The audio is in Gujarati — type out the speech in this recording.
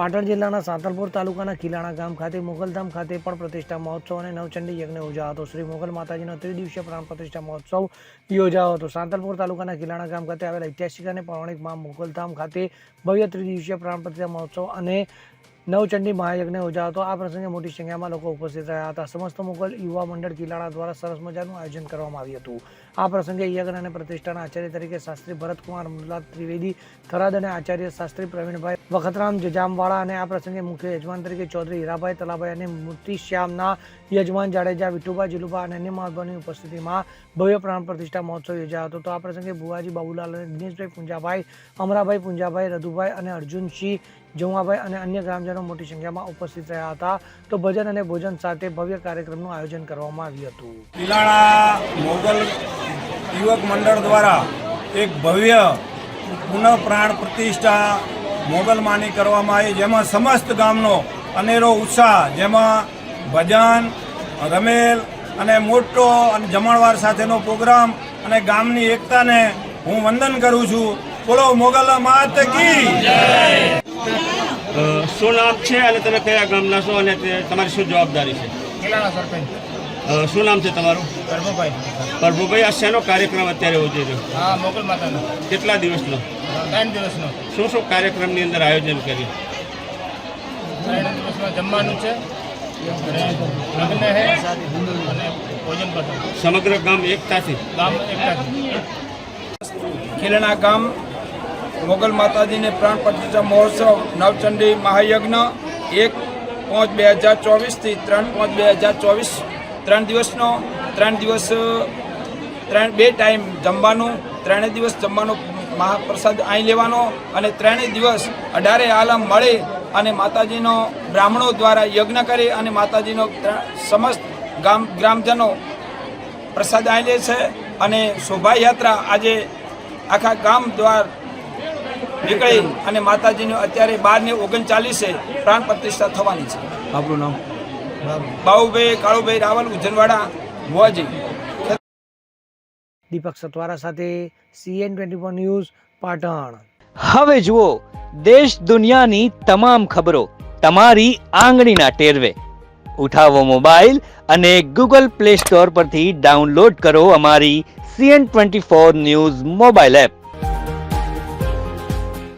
પાટણ જિલ્લાના સાંતલપુર તાલુકાના કિલાણા ગામ ખાતે, મોગલધામ ખાતે પણ પ્રતિષ્ઠા મહોત્સવ અને નવચંડી યજ્ઞ યોજાયો હતો. શ્રી મોગલ માતાજીનો ત્રિદિવસીય પ્રાણ પ્રતિષ્ઠા મહોત્સવ યોજાયો હતો. સાંતલપુર તાલુકાના કિલાણા ગામ ખાતે આવેલા ઐતિહાસિક અને પૌરાણિક મા મોગલધામ ખાતે ભવ્ય ત્રિદિવસીય પ્રાણ પ્રતિષ્ઠા મહોત્સવ અને નવચંડી મહાયજ્ઞ યોજાયો હતો આ પ્રસંગે મોટી સંખ્યામાં લોકો ઉપસ્થિત રહ્યા હતા. સમસ્ત મુગલ યુવા મંડળ કિલાણા દ્વારા સરસ મજાનું આયોજન કરવામાં આવ્યું હતું. આ પ્રસંગે યજ્ઞ અને પ્રતિષ્ઠાના આચાર્ય તરીકે શાસ્ત્રી ભરતકુમાર મુલ્લા ત્રિવેદી, થરાદ અને આચાર્ય શાસ્ત્રી પ્રવીણભાઈ વખતરામ જજામવાળા અને આ પ્રસંગે મુખ્ય યજમાન તરીકે ચૌધરી હીરાભાઈ તલાભાઈ અને મૂર્તિશ્યામના યજમાન જાડેજા વિઠુભા જીલુભા અને અન્ય મહાત્માની ઉપસ્થિતિમાં ભવ્ય પ્રાણ પ્રતિષ્ઠા મહોત્સવ યોજાયો હતો. તો આ પ્રસંગે ભુવાજી બાબુલાલ અને દિનેશભાઈ પુંજાભાઈ, અમરાભાઈ પુંજાભાઈ, રધુભાઈ અને અર્જુનસિંહ જુમાભાઈ અને અન્ય ગ્રામજનો મોટી સંખ્યામાં ઉપસ્થિત રહ્યા હતા. તો ભજન અને ભોજન સાથે ભવ્ય કાર્યક્રમનું આયોજન કરવામાં આવ્યું હતું. પિલાણા મોગલ યુવક મંડળ દ્વારા એક ભવ્ય પુનઃ પ્રાણ પ્રતિષ્ઠા મોગલમાની કરવામાં આવી. જેમાં સમસ્ત ગામનો અનેરો ઉત્સાહ, જેમાં ભજન, રમેલ અને મોટો અને જમણવાર સાથેનો પ્રોગ્રામ અને ગામની એકતાને હું વંદન કરું છું. બોલો મોગલા માત કી? શું નામ છે અને તમે કયા ગામના છો અને તે તમારી શું જવાબદારી છે? શું નામ છે તમારું? પ્રભુભાઈ. પ્રભુભાઈ આ શેનો કાર્યક્રમ અત્યારે યોજી રહ્યો? હા મોગલ માતાનો. કેટલા દિવસનો? ત્રણ દિવસનો. શું શું કાર્યક્રમની અંદર આયોજન કર્યું? ત્રણ દિવસમાં જમવાનું છે સમગ્ર ગામ એકતાથી? ગામ ખીલણા ગામ મોગલ માતાજીને પ્રાણ પ્રતિષ્ઠા મહોત્સવ, નવચંડી મહાયજ્ઞ, એક પાંચ બે હજાર ચોવીસથી ત્રણ પાંચ બે હજાર ચોવીસ, ત્રણ દિવસનો, ત્રણ દિવસ, ત્રણ, બે ટાઈમ જમવાનું ત્રણેય દિવસ જમવાનો મહાપ્રસાદ અહીં લેવાનો અને ત્રણેય દિવસ અઢારે આલમ મળે અને માતાજીનો બ્રાહ્મણો દ્વારા યજ્ઞ કરી અને માતાજીનો સમસ્ત ગામ, ગ્રામજનો પ્રસાદ અહીં લે છે અને શોભાયાત્રા આજે આખા ગામ દ્વાર નીકળી અને માતાજીની અત્યારે બારને ઓગણચાલીસે પ્રાણ પ્રતિષ્ઠા થવાની છે. આપણું નામ? બાહુભાઈ કાળુભાઈ રાવલ ઉજનવાડા મોજી. દીપક સતવારા સાથે CN twenty four news Patan. હવે જુઓ દેશ દુનિયાની તમામ ખબરો તમારી આંગળીના ટેરવે. ઉઠાવો મોબાઈલ અને ગૂગલ પ્લે સ્ટોર પરથી ડાઉનલોડ કરો અમારી CN twenty four news mobile app.